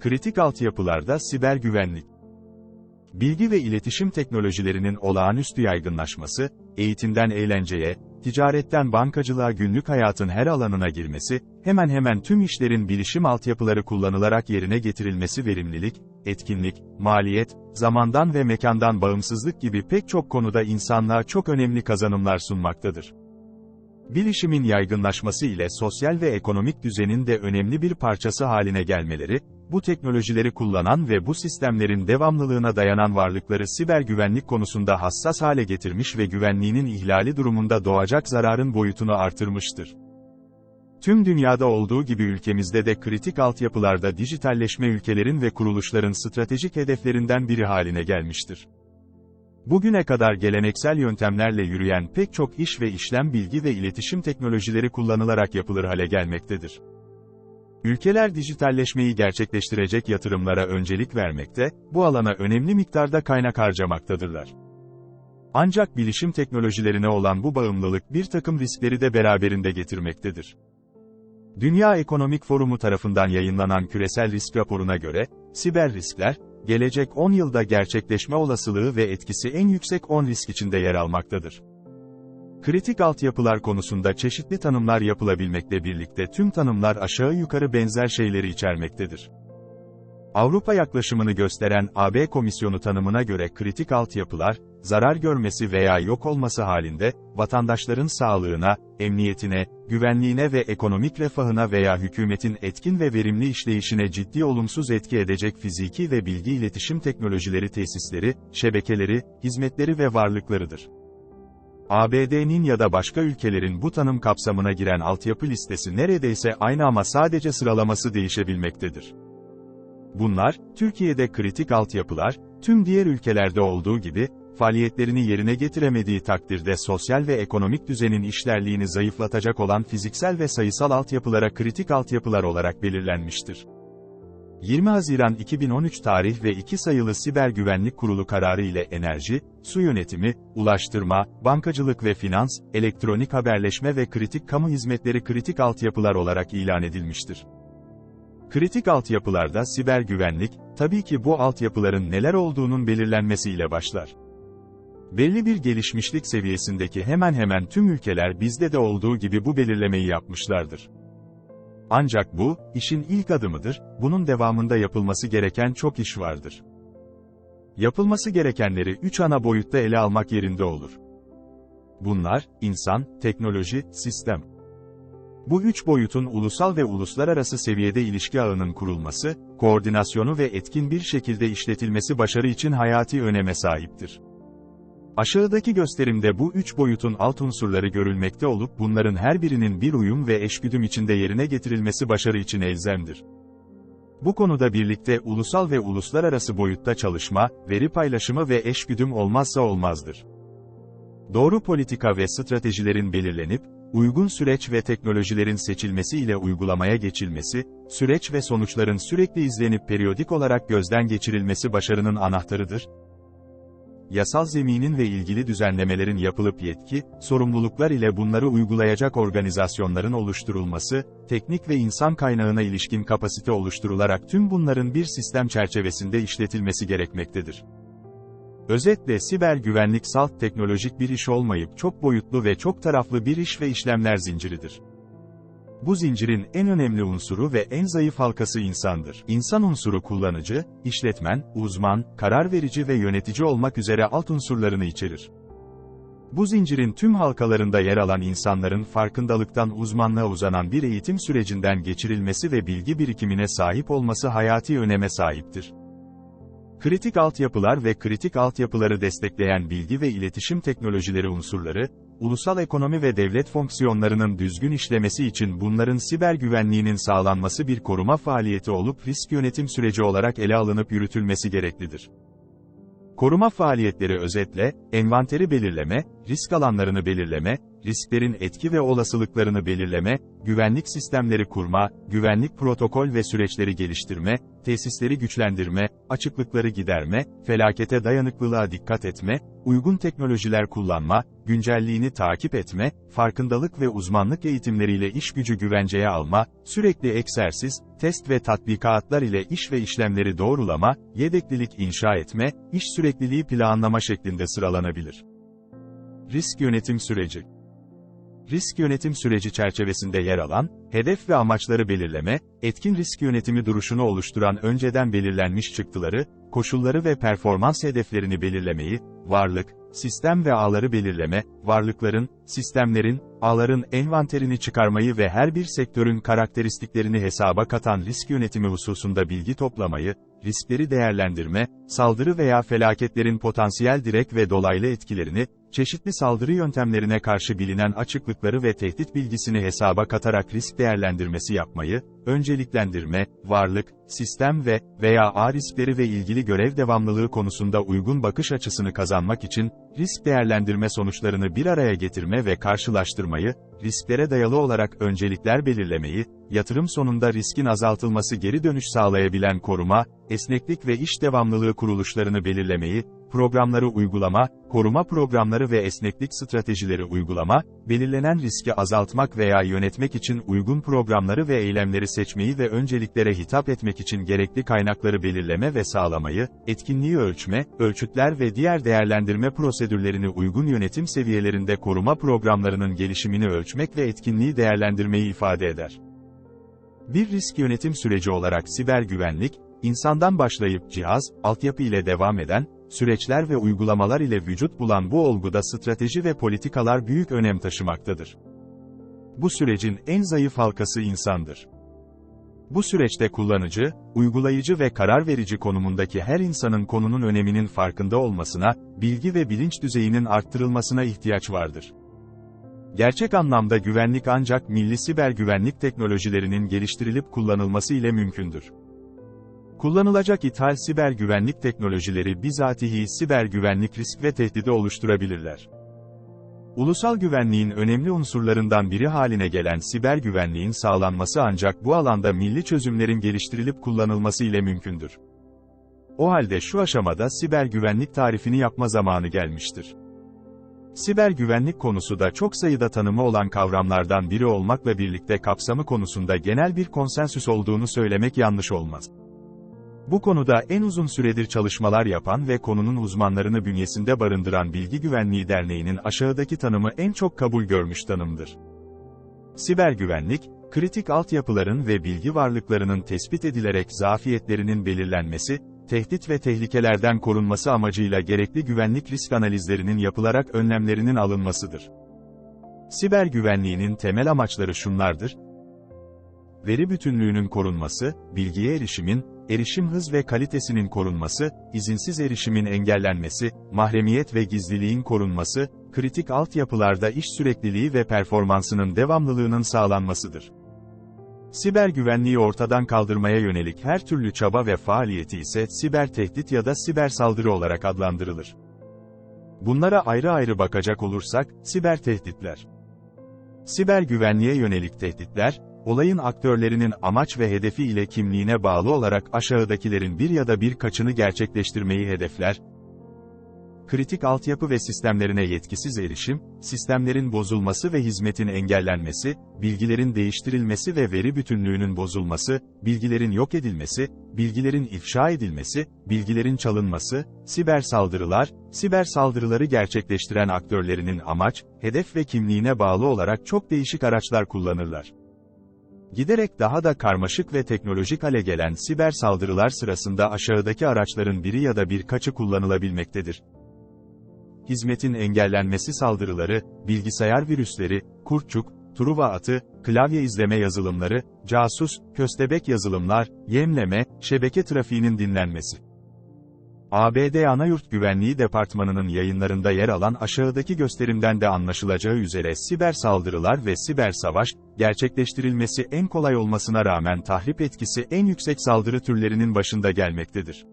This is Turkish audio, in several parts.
Kritik altyapılarda siber güvenlik. Bilgi ve iletişim teknolojilerinin olağanüstü yaygınlaşması, eğitimden eğlenceye, ticaretten bankacılığa günlük hayatın her alanına girmesi, hemen hemen tüm işlerin bilişim altyapıları kullanılarak yerine getirilmesi verimlilik, etkinlik, maliyet, zamandan ve mekandan bağımsızlık gibi pek çok konuda insanlığa çok önemli kazanımlar sunmaktadır. Bilişimin yaygınlaşması ile sosyal ve ekonomik düzenin de önemli bir parçası haline gelmeleri, bu teknolojileri kullanan ve bu sistemlerin devamlılığına dayanan varlıkları siber güvenlik konusunda hassas hale getirmiş ve güvenliğinin ihlali durumunda doğacak zararın boyutunu artırmıştır. Tüm dünyada olduğu gibi ülkemizde de kritik altyapılarda dijitalleşme ülkelerin ve kuruluşların stratejik hedeflerinden biri haline gelmiştir. Bugüne kadar geleneksel yöntemlerle yürüyen pek çok iş ve işlem bilgi ve iletişim teknolojileri kullanılarak yapılır hale gelmektedir. Ülkeler dijitalleşmeyi gerçekleştirecek yatırımlara öncelik vermekte, bu alana önemli miktarda kaynak harcamaktadırlar. Ancak bilişim teknolojilerine olan bu bağımlılık bir takım riskleri de beraberinde getirmektedir. Dünya Ekonomik Forumu tarafından yayınlanan küresel risk raporuna göre, siber riskler, gelecek 10 yılda gerçekleşme olasılığı ve etkisi en yüksek 10 risk içinde yer almaktadır. Kritik altyapılar konusunda çeşitli tanımlar yapılabilmekle birlikte tüm tanımlar aşağı yukarı benzer şeyleri içermektedir. Avrupa yaklaşımını gösteren AB Komisyonu tanımına göre kritik altyapılar, zarar görmesi veya yok olması halinde, vatandaşların sağlığına, emniyetine, güvenliğine ve ekonomik refahına veya hükümetin etkin ve verimli işleyişine ciddi olumsuz etki edecek fiziki ve bilgi iletişim teknolojileri tesisleri, şebekeleri, hizmetleri ve varlıklarıdır. ABD'nin ya da başka ülkelerin bu tanım kapsamına giren altyapı listesi neredeyse aynı ama sadece sıralaması değişebilmektedir. Bunlar, Türkiye'de kritik altyapılar, tüm diğer ülkelerde olduğu gibi, faaliyetlerini yerine getiremediği takdirde sosyal ve ekonomik düzenin işlerliğini zayıflatacak olan fiziksel ve sayısal altyapılara kritik altyapılar olarak belirlenmiştir. 20 Haziran 2013 tarih ve 2 sayılı Siber Güvenlik Kurulu kararı ile enerji, su yönetimi, ulaştırma, bankacılık ve finans, elektronik haberleşme ve kritik kamu hizmetleri kritik altyapılar olarak ilan edilmiştir. Kritik altyapılarda siber güvenlik, tabii ki bu altyapıların neler olduğunun belirlenmesiyle başlar. Belli bir gelişmişlik seviyesindeki hemen hemen tüm ülkeler bizde de olduğu gibi bu belirlemeyi yapmışlardır. Ancak bu, işin ilk adımıdır, bunun devamında yapılması gereken çok iş vardır. Yapılması gerekenleri üç ana boyutta ele almak yerinde olur. Bunlar, insan, teknoloji, sistem. Bu üç boyutun ulusal ve uluslararası seviyede ilişki ağının kurulması, koordinasyonu ve etkin bir şekilde işletilmesi başarı için hayati öneme sahiptir. Aşağıdaki gösterimde bu üç boyutun alt unsurları görülmekte olup bunların her birinin bir uyum ve eşgüdüm içinde yerine getirilmesi başarı için elzemdir. Bu konuda birlikte ulusal ve uluslararası boyutta çalışma, veri paylaşımı ve eşgüdüm olmazsa olmazdır. Doğru politika ve stratejilerin belirlenip, uygun süreç ve teknolojilerin seçilmesi ile uygulamaya geçilmesi, süreç ve sonuçların sürekli izlenip periyodik olarak gözden geçirilmesi başarının anahtarıdır, yasal zeminin ve ilgili düzenlemelerin yapılıp yetki, sorumluluklar ile bunları uygulayacak organizasyonların oluşturulması, teknik ve insan kaynağına ilişkin kapasite oluşturularak tüm bunların bir sistem çerçevesinde işletilmesi gerekmektedir. Özetle siber güvenlik salt teknolojik bir iş olmayıp çok boyutlu ve çok taraflı bir iş ve işlemler zinciridir. Bu zincirin en önemli unsuru ve en zayıf halkası insandır. İnsan unsuru kullanıcı, işletmen, uzman, karar verici ve yönetici olmak üzere alt unsurlarını içerir. Bu zincirin tüm halkalarında yer alan insanların farkındalıktan uzmanlığa uzanan bir eğitim sürecinden geçirilmesi ve bilgi birikimine sahip olması hayati öneme sahiptir. Kritik altyapılar ve kritik altyapıları destekleyen bilgi ve iletişim teknolojileri unsurları, ulusal ekonomi ve devlet fonksiyonlarının düzgün işlemesi için bunların siber güvenliğinin sağlanması bir koruma faaliyeti olup risk yönetim süreci olarak ele alınıp yürütülmesi gereklidir. Koruma faaliyetleri özetle, envanteri belirleme, risk alanlarını belirleme, risklerin etki ve olasılıklarını belirleme, güvenlik sistemleri kurma, güvenlik protokol ve süreçleri geliştirme, tesisleri güçlendirme, açıklıkları giderme, felakete dayanıklılığa dikkat etme, uygun teknolojiler kullanma, güncelliğini takip etme, farkındalık ve uzmanlık eğitimleriyle iş gücü güvenceye alma, sürekli egzersiz, test ve tatbikatlar ile iş ve işlemleri doğrulama, yedeklilik inşa etme, iş sürekliliği planlama şeklinde sıralanabilir. Risk yönetim süreci Risk yönetim süreci çerçevesinde yer alan, hedef ve amaçları belirleme, etkin risk yönetimi duruşunu oluşturan önceden belirlenmiş çıktıları, koşulları ve performans hedeflerini belirlemeyi, varlık, sistem ve ağları belirleme, varlıkların, sistemlerin, ağların envanterini çıkarmayı ve her bir sektörün karakteristiklerini hesaba katan risk yönetimi hususunda bilgi toplamayı, riskleri değerlendirme, saldırı veya felaketlerin potansiyel direkt ve dolaylı etkilerini, çeşitli saldırı yöntemlerine karşı bilinen açıklıkları ve tehdit bilgisini hesaba katarak risk değerlendirmesi yapmayı, önceliklendirme, varlık, sistem ve veya A riskleri ve ilgili görev devamlılığı konusunda uygun bakış açısını kazanmak için, risk değerlendirme sonuçlarını bir araya getirme ve karşılaştırmayı, risklere dayalı olarak öncelikler belirlemeyi, yatırım sonunda riskin azaltılması geri dönüş sağlayabilen koruma, esneklik ve iş devamlılığı kuruluşlarını belirlemeyi, programları uygulama, koruma programları ve esneklik stratejileri uygulama, belirlenen riski azaltmak veya yönetmek için uygun programları ve eylemleri seçmeyi ve önceliklere hitap etmek için gerekli kaynakları belirleme ve sağlamayı, etkinliği ölçme, ölçütler ve diğer değerlendirme prosedürlerini uygun yönetim seviyelerinde koruma programlarının gelişimini ölçmek ve etkinliği değerlendirmeyi ifade eder. Bir risk yönetim süreci olarak siber güvenlik, insandan başlayıp cihaz, altyapı ile devam eden, süreçler ve uygulamalar ile vücut bulan bu olguda strateji ve politikalar büyük önem taşımaktadır. Bu sürecin en zayıf halkası insandır. Bu süreçte kullanıcı, uygulayıcı ve karar verici konumundaki her insanın konunun öneminin farkında olmasına, bilgi ve bilinç düzeyinin arttırılmasına ihtiyaç vardır. Gerçek anlamda güvenlik ancak milli siber güvenlik teknolojilerinin geliştirilip kullanılması ile mümkündür. Kullanılacak ithal siber güvenlik teknolojileri bizatihi siber güvenlik risk ve tehdidi oluşturabilirler. Ulusal güvenliğin önemli unsurlarından biri haline gelen siber güvenliğin sağlanması ancak bu alanda milli çözümlerin geliştirilip kullanılması ile mümkündür. O halde şu aşamada siber güvenlik tarifini yapma zamanı gelmiştir. Siber güvenlik konusu da çok sayıda tanımı olan kavramlardan biri olmakla birlikte kapsamı konusunda genel bir konsensüs olduğunu söylemek yanlış olmaz. Bu konuda en uzun süredir çalışmalar yapan ve konunun uzmanlarını bünyesinde barındıran Bilgi Güvenliği Derneği'nin aşağıdaki tanımı en çok kabul görmüş tanımdır. Siber güvenlik, kritik altyapıların ve bilgi varlıklarının tespit edilerek zafiyetlerinin belirlenmesi, tehdit ve tehlikelerden korunması amacıyla gerekli güvenlik risk analizlerinin yapılarak önlemlerinin alınmasıdır. Siber güvenliğinin temel amaçları şunlardır, veri bütünlüğünün korunması, bilgiye erişimin, erişim hız ve kalitesinin korunması, izinsiz erişimin engellenmesi, mahremiyet ve gizliliğin korunması, kritik altyapılarda iş sürekliliği ve performansının devamlılığının sağlanmasıdır. Siber güvenliği ortadan kaldırmaya yönelik her türlü çaba ve faaliyeti ise siber tehdit ya da siber saldırı olarak adlandırılır. Bunlara ayrı ayrı bakacak olursak, siber tehditler. Siber güvenliğe yönelik tehditler, olayın aktörlerinin amaç ve hedefi ile kimliğine bağlı olarak aşağıdakilerin bir ya da birkaçını gerçekleştirmeyi hedefler, kritik altyapı ve sistemlerine yetkisiz erişim, sistemlerin bozulması ve hizmetin engellenmesi, bilgilerin değiştirilmesi ve veri bütünlüğünün bozulması, bilgilerin yok edilmesi, bilgilerin ifşa edilmesi, bilgilerin çalınması, siber saldırılar, siber saldırıları gerçekleştiren aktörlerinin amaç, hedef ve kimliğine bağlı olarak çok değişik araçlar kullanırlar. Giderek daha da karmaşık ve teknolojik hale gelen siber saldırılar sırasında aşağıdaki araçların biri ya da birkaçı kullanılabilmektedir. Hizmetin engellenmesi saldırıları, bilgisayar virüsleri, kurtçuk, Truva atı, klavye izleme yazılımları, casus, köstebek yazılımlar, yemleme, şebeke trafiğinin dinlenmesi. ABD Anayurt Güvenliği Departmanı'nın yayınlarında yer alan aşağıdaki gösterimden de anlaşılacağı üzere siber saldırılar ve siber savaş, gerçekleştirilmesi en kolay olmasına rağmen tahrip etkisi en yüksek saldırı türlerinin başında gelmektedir.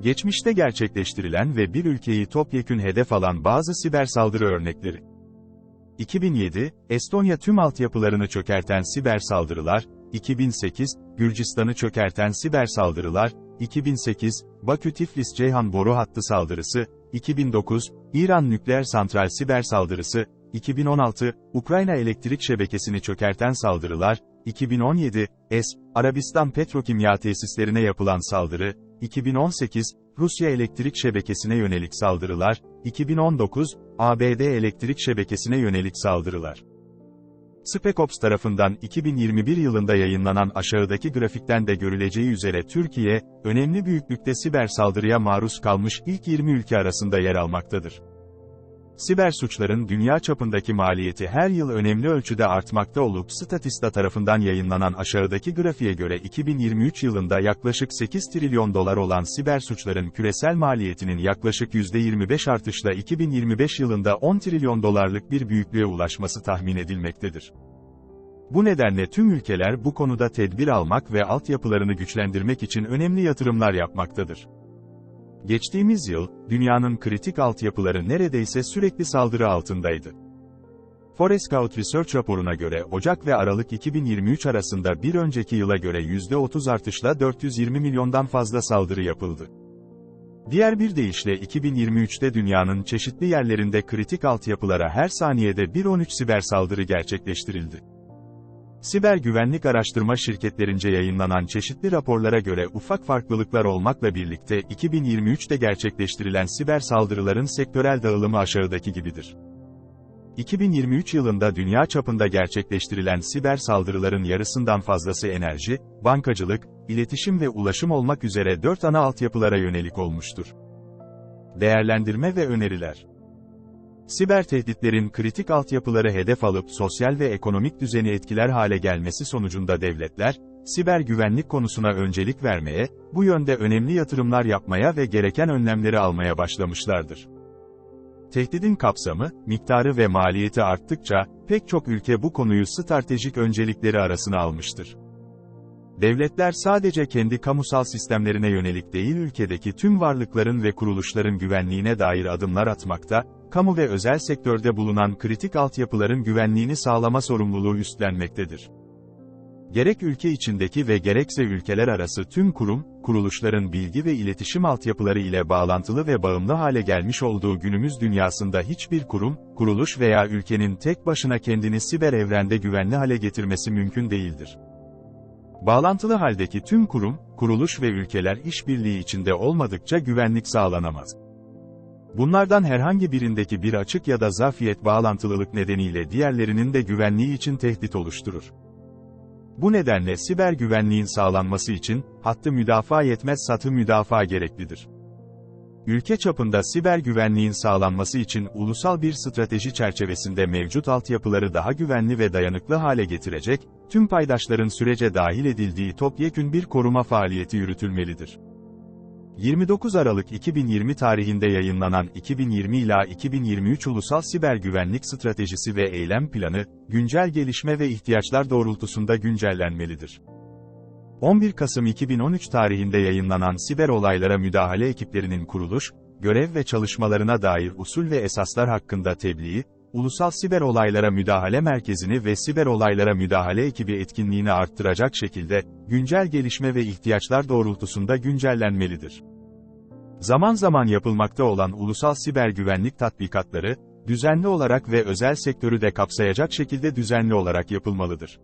Geçmişte gerçekleştirilen ve bir ülkeyi topyekün hedef alan bazı siber saldırı örnekleri. 2007, Estonya tüm altyapılarını çökerten siber saldırılar, 2008, Gürcistan'ı çökerten siber saldırılar, 2008, Bakü-Tiflis-Ceyhan boru hattı saldırısı, 2009, İran nükleer santral siber saldırısı, 2016, Ukrayna elektrik şebekesini çökerten saldırılar, 2017, Es, Arabistan petrokimya tesislerine yapılan saldırı, 2018, Rusya elektrik şebekesine yönelik saldırılar, 2019, ABD elektrik şebekesine yönelik saldırılar. SpecOps tarafından 2021 yılında yayınlanan aşağıdaki grafikten de görüleceği üzere Türkiye, önemli büyüklükte siber saldırıya maruz kalmış ilk 20 ülke arasında yer almaktadır. Siber suçların dünya çapındaki maliyeti her yıl önemli ölçüde artmakta olup Statista tarafından yayınlanan aşağıdaki grafiğe göre 2023 yılında yaklaşık 8 trilyon dolar olan siber suçların küresel maliyetinin yaklaşık %25 artışla 2025 yılında 10 trilyon dolarlık bir büyüklüğe ulaşması tahmin edilmektedir. Bu nedenle tüm ülkeler bu konuda tedbir almak ve altyapılarını güçlendirmek için önemli yatırımlar yapmaktadır. Geçtiğimiz yıl, dünyanın kritik altyapıları neredeyse sürekli saldırı altındaydı. Forescout Research raporuna göre Ocak ve Aralık 2023 arasında bir önceki yıla göre %30 artışla 420 milyondan fazla saldırı yapıldı. Diğer bir deyişle 2023'te dünyanın çeşitli yerlerinde kritik altyapılara her saniyede 1.13 siber saldırı gerçekleştirildi. Siber güvenlik araştırma şirketlerince yayınlanan çeşitli raporlara göre ufak farklılıklar olmakla birlikte 2023'te gerçekleştirilen siber saldırıların sektörel dağılımı aşağıdaki gibidir. 2023 yılında dünya çapında gerçekleştirilen siber saldırıların yarısından fazlası enerji, bankacılık, iletişim ve ulaşım olmak üzere 4 ana altyapılara yönelik olmuştur. Değerlendirme ve öneriler Siber tehditlerin kritik altyapıları hedef alıp sosyal ve ekonomik düzeni etkiler hale gelmesi sonucunda devletler, siber güvenlik konusuna öncelik vermeye, bu yönde önemli yatırımlar yapmaya ve gereken önlemleri almaya başlamışlardır. Tehdidin kapsamı, miktarı ve maliyeti arttıkça, pek çok ülke bu konuyu stratejik öncelikleri arasına almıştır. Devletler sadece kendi kamusal sistemlerine yönelik değil ülkedeki tüm varlıkların ve kuruluşların güvenliğine dair adımlar atmakta, kamu ve özel sektörde bulunan kritik altyapıların güvenliğini sağlama sorumluluğu üstlenmektedir. Gerek ülke içindeki ve gerekse ülkeler arası tüm kurum, kuruluşların bilgi ve iletişim altyapıları ile bağlantılı ve bağımlı hale gelmiş olduğu günümüz dünyasında hiçbir kurum, kuruluş veya ülkenin tek başına kendini siber evrende güvenli hale getirmesi mümkün değildir. Bağlantılı haldeki tüm kurum, kuruluş ve ülkeler işbirliği içinde olmadıkça güvenlik sağlanamaz. Bunlardan herhangi birindeki bir açık ya da zafiyet bağlantılılık nedeniyle diğerlerinin de güvenliği için tehdit oluşturur. Bu nedenle siber güvenliğin sağlanması için, hattı müdafaa yetmez satı müdafaa gereklidir. Ülke çapında siber güvenliğin sağlanması için ulusal bir strateji çerçevesinde mevcut altyapıları daha güvenli ve dayanıklı hale getirecek, tüm paydaşların sürece dahil edildiği topyekün bir koruma faaliyeti yürütülmelidir. 29 Aralık 2020 tarihinde yayınlanan 2020 ila 2023 Ulusal Siber Güvenlik Stratejisi ve Eylem Planı, güncel gelişme ve ihtiyaçlar doğrultusunda güncellenmelidir. 11 Kasım 2013 tarihinde yayınlanan siber olaylara müdahale ekiplerinin kuruluş, görev ve çalışmalarına dair usul ve esaslar hakkında tebliği, Ulusal Siber Olaylara Müdahale Merkezi'ni ve Siber Olaylara Müdahale Ekibi etkinliğini arttıracak şekilde, güncel gelişme ve ihtiyaçlar doğrultusunda güncellenmelidir. Zaman zaman yapılmakta olan ulusal siber güvenlik tatbikatları, düzenli olarak ve özel sektörü de kapsayacak şekilde düzenli olarak yapılmalıdır.